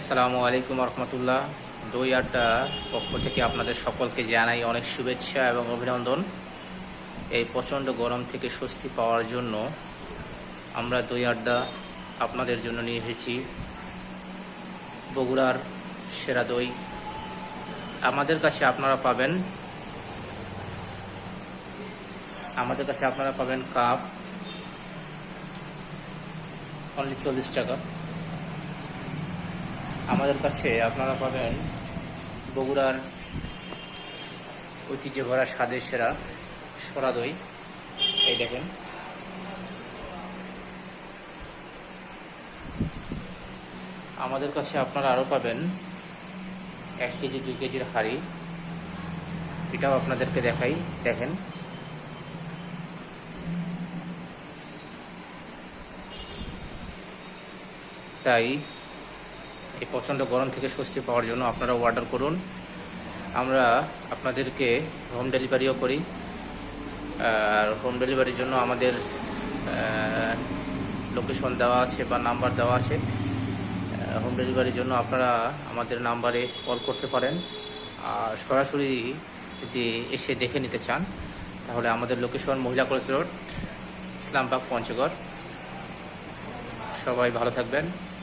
আসসালামু আলাইকুম রহমতুল্লাহ দই আড্ডা পক্ষ থেকে আপনাদের সকলকে জানাই অনেক শুভেচ্ছা এবং অভিনন্দন। এই প্রচণ্ড গরম থেকে স্বস্তি পাওয়ার জন্য আমরা দই আড্ডা আপনাদের জন্য নিয়ে এসেছি। বগুড়ার সেরা দই। আমাদের কাছে আপনারা পাবেন আমাদের কাছে আপনারা পাবেন কাপ। অনলি চল্লিশ টাকা। আমাদের কাছে আপনারা পাবেন বগুড়ার ঐতিহ্য ভরা স্বাদের সেরা সরা দই। এই দেখেন। আমাদের কাছে আপনারা আরও পাবেন এক কেজি, দুই কেজির হাঁড়ি। এটাও আপনাদেরকে দেখাই। দেখেন। তাই এই প্রচণ্ড গরম থেকে স্বস্তি পাওয়ার জন্য আপনারা অর্ডার করুন। আমরা আপনাদেরকে হোম ডেলিভারিও করি। আর হোম ডেলিভারির জন্য আমাদের লোকেশন দেওয়া আছে বা নাম্বার দেওয়া আছে। হোম ডেলিভারির জন্য আপনারা আমাদের নাম্বারে কল করতে পারেন। আর সরাসরি যদি এসে দেখে নিতে চান, তাহলে আমাদের লোকেশন মহিলা কলেজ রোড, ইসলামবাগ, পঞ্চগড়। সবাই ভালো থাকবেন।